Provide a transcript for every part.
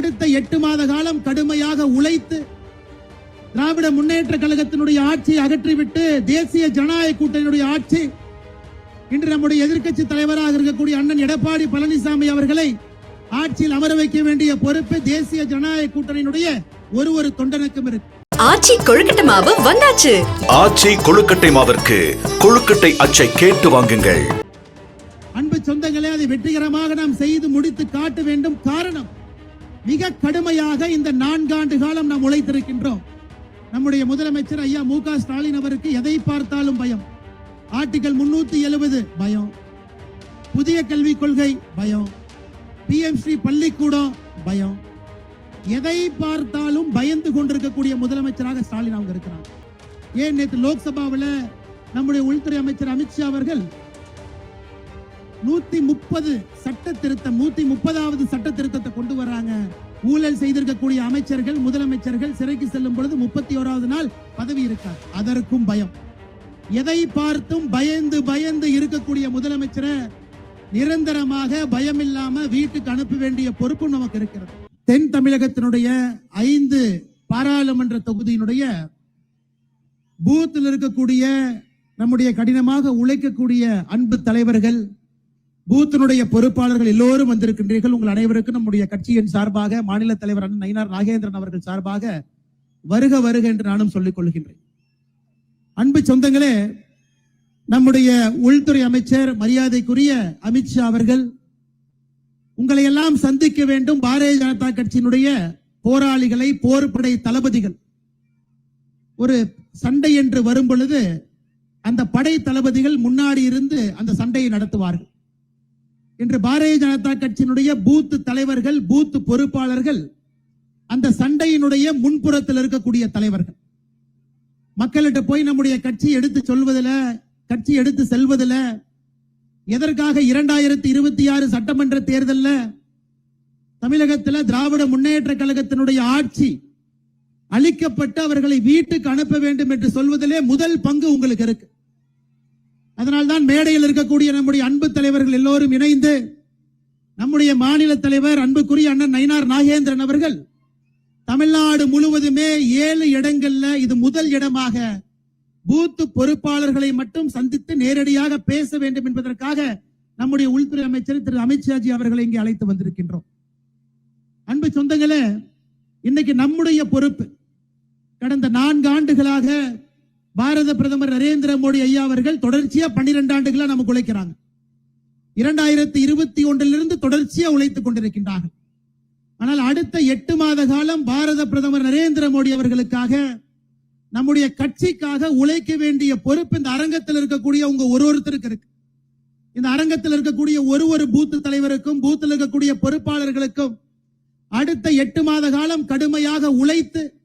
அடுத்த எட்டு மாத காலம் கடுமையாக உழைத்து திராவிட முன்னேற்ற கழகத்தினுடைய ஆட்சியை அகற்றிவிட்டு தேசிய ஜனநாயக கூட்டணியுடைய ஆட்சி இன்று நம்முடைய எதிர்க்கட்சி தலைவராக இருக்கக்கூடிய அண்ணன் எடப்பாடி பழனிசாமி அவர்களை ஆட்சியில் அமர வைக்க வேண்டிய பொறுப்பு தேசிய ஜனநாயக கூட்டணியினுடைய ஒரு ஒரு தொண்டனுக்கும் இருக்கு. ஆச்சி கொழுக்கட்டை மாவு வந்தாச்சு. ஆச்சி கொழுக்கட்டை மாவிற்கு கொழுக்கட்டை அச்சை கேட்டு வாங்குங்கள். அன்பு சொந்தங்களே அதை வெற்றிகரமாக நாம் செய்து முடித்து காட்ட வேண்டும். காரணம் மிக கடுமையாக இந்த நான்காண்டு காலம் நாம் உழைத்திருக்கின்றோம். நம்முடைய முதலமைச்சர் ஐயா மு ஸ்டாலின் அவருக்கு எதை பார்த்தாலும் பயம். ஆர்டிகல் முன்னூத்தி எழுபது பயம். புதிய கல்விக் கொள்கை பயம். பிஎம்சி பள்ளிக்கூடம் பயம். எதை பார்த்தாலும் பயந்து கொண்டிருக்கக்கூடிய முதலமைச்சராக ஸ்டாலின் அவங்க இருக்கிறாங்க ஏன் நேற்று லோக்சபாவில் நம்முடைய உள்துறை அமைச்சர் அமித்ஷா அவர்கள் நூத்தி முப்பது சட்ட திருத்தம் நூத்தி முப்பதாவது சட்ட திருத்தத்தை கொண்டு வர்றாங்க. ஊழல் செய்திருக்கக்கூடிய அமைச்சர்கள் முதலமைச்சர்கள் சிறைக்கு செல்லும் பொழுது முப்பத்தி ஓராவது நாள் பதவி இருக்கார். அதற்கும் பயம். எதை பார்த்தும் பயந்து பயந்து இருக்கக்கூடிய முதலமைச்சரை நிரந்தரமாக பயம் இல்லாம வீட்டுக்கு அனுப்ப வேண்டிய பொறுப்பும் நமக்கு இருக்கிறது. தென் தமிழகத்தினுடைய ஐந்து பாராளுமன்ற தொகுதியினுடைய பூத்தில் இருக்கக்கூடிய நம்முடைய கடினமாக உழைக்கக்கூடிய அன்பு தலைவர்கள் பூத்தினுடைய பொறுப்பாளர்கள் எல்லோரும் வந்திருக்கின்றீர்கள். உங்கள் அனைவருக்கும் நம்முடைய கட்சியின் சார்பாக மாநில தலைவர் அண்ணன் நயினார் நாகேந்திரன் அவர்கள் சார்பாக வருக வருக என்று நானும் சொல்லிக் கொள்கின்றேன். அன்பு சொந்தங்களே நம்முடைய உள்துறை அமைச்சர் மரியாதைக்குரிய அமித்ஷா அவர்கள் உங்களை எல்லாம் சந்திக்க வேண்டும் பாரதிய ஜனதா கட்சியினுடைய போராளிகளை போர்படை தளபதிகள். ஒரு சண்டை என்று வரும் பொழுது அந்த படை தளபதிகள் முன்னாடி இருந்து அந்த சண்டையை நடத்துவார்கள். இன்று பாரதிய ஜனதா கட்சியினுடைய பூத்து தலைவர்கள் பூத்து பொறுப்பாளர்கள் அந்த சண்டையினுடைய முன்புறத்தில் இருக்கக்கூடிய தலைவர்கள். மக்கள்கிட்ட போய் நம்முடைய கட்சி எடுத்து சொல்வதில் கட்சி எடுத்து செல்வதில் எதற்காக இரண்டாயிரத்தி இருபத்தி ஆறு சட்டமன்ற தேர்தலில் தமிழகத்தில் திராவிட முன்னேற்ற கழகத்தினுடைய ஆட்சி அளிக்கப்பட்டு அவர்களை வீட்டுக்கு அனுப்ப வேண்டும் என்று சொல்வதிலே முதல் பங்கு உங்களுக்கு இருக்கு. அதனால்தான் மேடையில் இருக்கக்கூடிய நம்முடைய அன்பு தலைவர்கள் எல்லோரும் இணைந்து நம்முடைய மாநில தலைவர் அன்புக்குரிய அண்ணன் நயினார் நாகேந்திரன் அவர்கள் தமிழ்நாடு முழுவதுமே ஏழு இடங்கள்ல இது முதல் இடமாக பூத்து பொறுப்பாளர்களை மட்டும் சந்தித்து நேரடியாக பேச வேண்டும் என்பதற்காக நம்முடைய உள்துறை அமைச்சர் திரு. அமித்ஷாஜி அவர்களை இங்கே அழைத்து வந்திருக்கின்றோம். அன்பு சொந்தங்களே இன்னைக்கு நம்முடைய பொறுப்பு கடந்த நான்கு ஆண்டுகளாக பாரத பிரதமர் நரேந்திர மோடி ஐயா அவர்கள் தொடர்ச்சியா பன்னிரண்டு ஆண்டுகளா நமக்கு உழைக்கிறாங்க. இரண்டாயிரத்தி இருபத்தி ஒன்றிலிருந்து தொடர்ச்சியா உழைத்துக் கொண்டிருக்கின்றார்கள். ஆனால் அடுத்த எட்டு மாத காலம் பாரத பிரதமர் நரேந்திர மோடி அவர்களுக்காக நம்முடைய கட்சிக்காக உழைக்க வேண்டிய பொறுப்பு இந்த அரங்கத்தில் இருக்கக்கூடிய உங்க ஒரு ஒருத்தருக்கு இருக்கு. இந்த அரங்கத்தில் இருக்கக்கூடிய ஒரு ஒரு பூத்து தலைவருக்கும் பூத்தில் இருக்கக்கூடிய பொறுப்பாளர்களுக்கும் அடுத்த எட்டு மாத காலம் கடுமையாக உழைத்து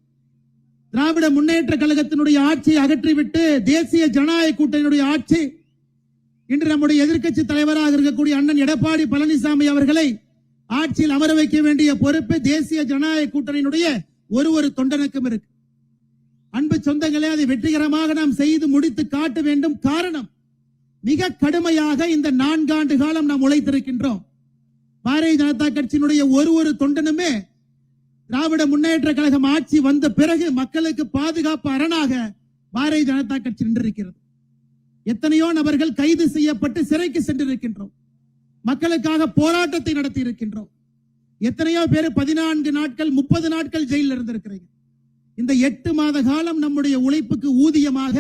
திராவிட முன்னேற்ற கழகத்தினுடைய ஆட்சியை அகற்றிவிட்டு தேசிய ஜனநாயக கூட்டணியுடைய ஆட்சி இன்று நம்முடைய எதிர்க்கட்சி தலைவராக இருக்கக்கூடிய அண்ணன் எடப்பாடி பழனிசாமி அவர்களை ஆட்சியில் அமர வைக்க வேண்டிய பொறுப்பு தேசிய ஜனநாயக கூட்டணியினுடைய ஒரு ஒரு தொண்டனுக்கும் இருக்கு. அன்பு சொந்தங்களே அதை வெற்றிகரமாக நாம் செய்து முடித்து காட்ட வேண்டும் காரணம் மிக கடுமையாக இந்த நான்காண்டு காலம் நாம் உழைத்திருக்கின்றோம். பாரதிய ஜனதா கட்சியினுடைய ஒரு ஒரு தொண்டனுமே திராவிட முன்னேற்ற கழகம் ஆட்சி வந்த பிறகு மக்களுக்கு பாதுகாப்பு அரணாக பாரதிய ஜனதா கட்சி நின்றிருக்கிறது. எத்தனையோ நபர்கள் கைது செய்யப்பட்டு சிறைக்கு சென்றிருக்கின்றோம். மக்களுக்காக போராட்டத்தை நடத்தி இருக்கின்றோம் எத்தனையோ பேர் பதினான்கு நாட்கள் முப்பது நாட்கள் ஜெயிலில் இருந்திருக்கிறீங்க இந்த எட்டு மாத காலம் நம்முடைய உழைப்புக்கு ஊதியமாக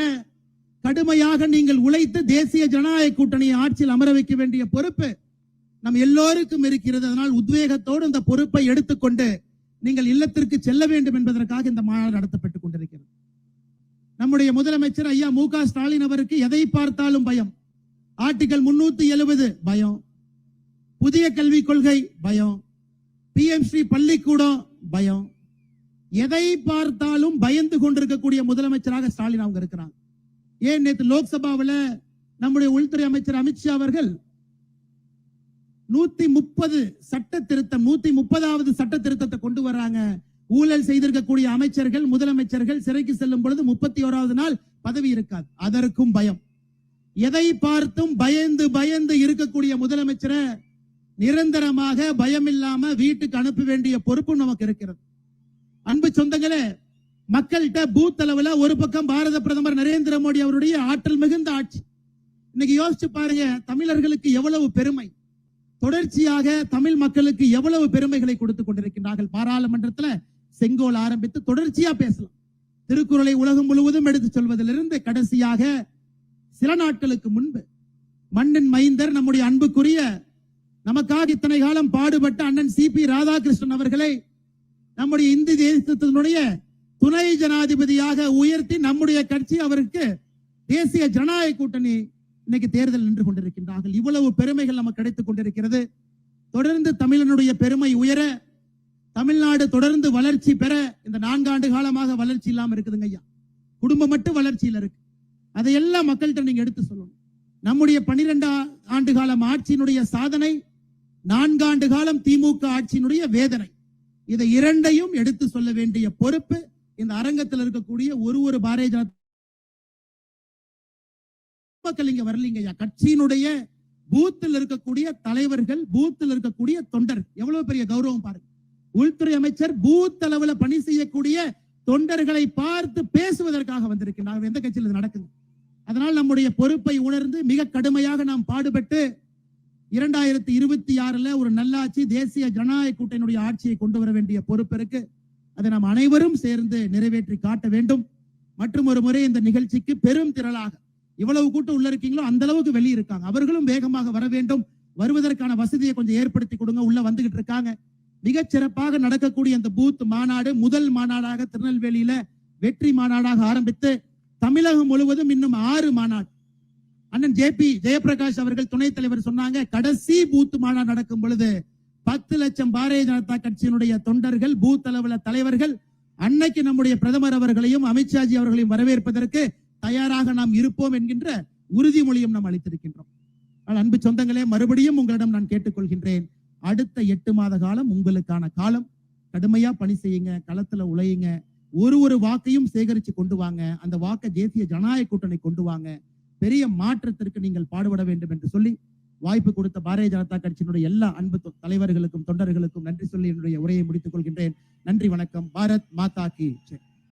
கடுமையாக நீங்கள் உழைத்து தேசிய ஜனநாயக கூட்டணியை ஆட்சியில் அமர வைக்க வேண்டிய பொறுப்பு நம் எல்லோருக்கும் இருக்கிறது. அதனால் உத்வேகத்தோடு இந்த பொறுப்பை எடுத்துக்கொண்டு நீங்கள் இல்லத்திற்கு செல்ல வேண்டும் என்பதற்காக இந்த மாநாடு நடத்தப்பட்டுக் கொண்டிருக்கிறது. நம்முடைய முதலமைச்சர் ஐயா மு ஸ்டாலின் அவருக்கு எதை பார்த்தாலும் பயம். ஆர்டிகல் முன்னூத்தி எழுபது பயம். புதிய கல்விக் கொள்கை பயம். பிஎம்ஸ்ரீ பள்ளிக்கூடம் பயம். எதை பார்த்தாலும் பயந்து கொண்டிருக்கக்கூடிய முதலமைச்சராக ஸ்டாலின் அவங்க இருக்கிறாங்க. ஏன் நேற்று லோக்சபாவில் நம்முடைய உள்துறை அமைச்சர் அமித்ஷா அவர்கள் நூத்தி முப்பது சட்ட திருத்தம் நூத்தி முப்பதாவது சட்ட திருத்தத்தை கொண்டு வர்றாங்க. ஊழல் செய்திருக்கக்கூடிய அமைச்சர்கள் முதலமைச்சர்கள் சிறைக்கு செல்லும் பொழுது முப்பத்தி ஓராவது நாள் பதவி இருக்காது. அதற்கும் பயம். எதை பார்த்தும் பயந்து பயந்து இருக்கக்கூடிய முதலமைச்சரை நிரந்தரமாக பயம் இல்லாம வீட்டுக்கு அனுப்ப வேண்டிய பொறுப்பும் நமக்கு இருக்கிறது. அன்பு சொந்தங்களே மக்கள்கிட்ட பூத் அளவுல ஒரு பக்கம் பாரத பிரதமர் நரேந்திர மோடி அவருடைய ஆற்றல் மிகுந்த ஆட்சி. இன்னைக்கு யோசிச்சு பாருங்க தமிழர்களுக்கு எவ்வளவு பெருமை. தொடர்ச்சியாக தமிழ் மக்களுக்கு எவ்வளவு பெருமைகளை கொடுத்து கொண்டிருக்கின்றார்கள்? பாராளுமன்றத்துல செங்கோல் ஆரம்பித்து தொடர்ச்சியா பேசலாம். திருக்குறளை உலகம் முழுவதும் எடுத்து சொல்வதிலிருந்து கடைசியாக சில நாட்களுக்கு முன்பு மன்னன் மைந்தர் நம்முடைய அன்புக்குரிய நமக்காக இத்தனை காலம் பாடுபட்ட அண்ணன் சி பி ராதாகிருஷ்ணன் அவர்களை நம்முடைய இந்தி தேசத்தினுடைய துணை ஜனாதிபதியாக உயர்த்தி நம்முடைய கட்சி அவருக்கு தேசிய ஜனநாயக கூட்டணி இன்னைக்கு தேர்தல் நின்று கொண்டிருக்கின்றார்கள். இவ்வளவு பெருமைகள் நமக்கு கிடைத்துக் கொண்டிருக்கிறது. தொடர்ந்து தமிழனுடைய பெருமை உயர தமிழ்நாடு தொடர்ந்து வளர்ச்சி பெற இந்த நான்காண்டு காலமாக வளர்ச்சி இல்லாம இருக்குதுங்க ஐயா. குடும்பம் மட்டும் வளர்ச்சியில இருக்கு. அதையெல்லாம் மக்கள்கிட்ட நீங்க எடுத்து சொல்லணும். நம்முடைய பன்னிரெண்டு ஆண்டு காலம் ஆட்சியினுடைய சாதனை நான்காண்டு காலம் திமுக ஆட்சியினுடைய வேதனை. இதை இரண்டையும் எடுத்து சொல்ல வேண்டிய பொறுப்பு இந்த அரங்கத்தில் இருக்கக்கூடிய ஒரு ஒரு பாரதிய ஜனதா மக்கள் இங்க வரலீங்க ஐயா. கட்சியினுடைய பூத்தில் இருக்கக்கூடிய தலைவர்கள் பூத்தில் இருக்கக்கூடிய தொண்டர். எவ்வளவு பெரிய கௌரவம் பாருங்க. உள்துறை அமைச்சர் பூத் அளவுல பணி செய்யக்கூடிய தொண்டர்களை பார்த்து பேசுவதற்காக வந்திருக்கிறார். எந்த கட்சியில் இது நடக்குது? அதனால் நம்முடைய பொறுப்பை உணர்ந்து மிக கடுமையாக நாம் பாடுபட்டு இரண்டாயிரத்தி இருபத்தி ஆறுல ஒரு நல்லாட்சி தேசிய ஜனநாயக கூட்டணியுடைய ஆட்சியை கொண்டு வர வேண்டிய பொறுப்பு இருக்கு. அதை நாம் அனைவரும் சேர்ந்து நிறைவேற்றி காட்ட வேண்டும். மற்றும் ஒரு முறை இந்த நிகழ்ச்சிக்கு பெரும் திரளாக இவ்வளவு கூட்டம் உள்ள இருக்கீங்களோ அந்த அளவுக்கு வெளியே இருக்காங்க. அவர்களும் வேகமாக வர வேண்டும். வருவதற்கான வசதியை கொஞ்சம் ஏற்படுத்தி கொடுங்க. உள்ள வந்துகிட்டு இருக்காங்க. மிகச் சிறப்பாக நடக்கக்கூடிய அந்த பூத் மாநாடு முதல் மாநாடாக திருநெல்வேலியில வெற்றி மாநாடாக ஆரம்பித்து தமிழகம் முழுவதும் இன்னும் ஆறு மாநாடு. அண்ணன் ஜே பி ஜெயபிரகாஷ் அவர்கள் துணைத் தலைவர் சொன்னாங்க கடைசி பூத் மாநாடு நடக்கும் பொழுது பத்து லட்சம் பாரதிய ஜனதா கட்சியினுடைய தொண்டர்கள் பூத் அளவுல தலைவர்கள் அன்னைக்கு நம்முடைய பிரதமர் அவர்களையும் அமித்ஷாஜி அவர்களையும் வரவேற்பதற்கு தயாராக நாம் இருப்போம் என்கின்ற உறுதிமொழியும் நாம் அளித்திருக்கின்றோம். ஆனால் அன்பு சொந்தங்களே மறுபடியும் உங்களிடம் நான் கேட்டுக்கொள்கின்றேன். அடுத்த எட்டு மாத காலம் உங்களுக்கான காலம். கடுமையா பணி செய்யுங்க களத்துல உழையுங்க. ஒரு ஒரு வாக்கையும் சேகரிச்சு கொண்டு வாங்க. அந்த வாக்கை தேசிய ஜனநாயக கூட்டணி கொண்டு வாங்க. பெரிய மாற்றத்திற்கு நீங்கள் பாடுபட வேண்டும் என்று சொல்லி வாய்ப்பு கொடுத்த பாரதிய ஜனதா கட்சியினுடைய எல்லா அன்பு தலைவர்களுக்கும் தொண்டர்களுக்கும் நன்றி சொல்லி என்னுடைய உரையை முடித்துக் கொள்கின்றேன். நன்றி வணக்கம். பாரத் மாதா கி ஜெய்.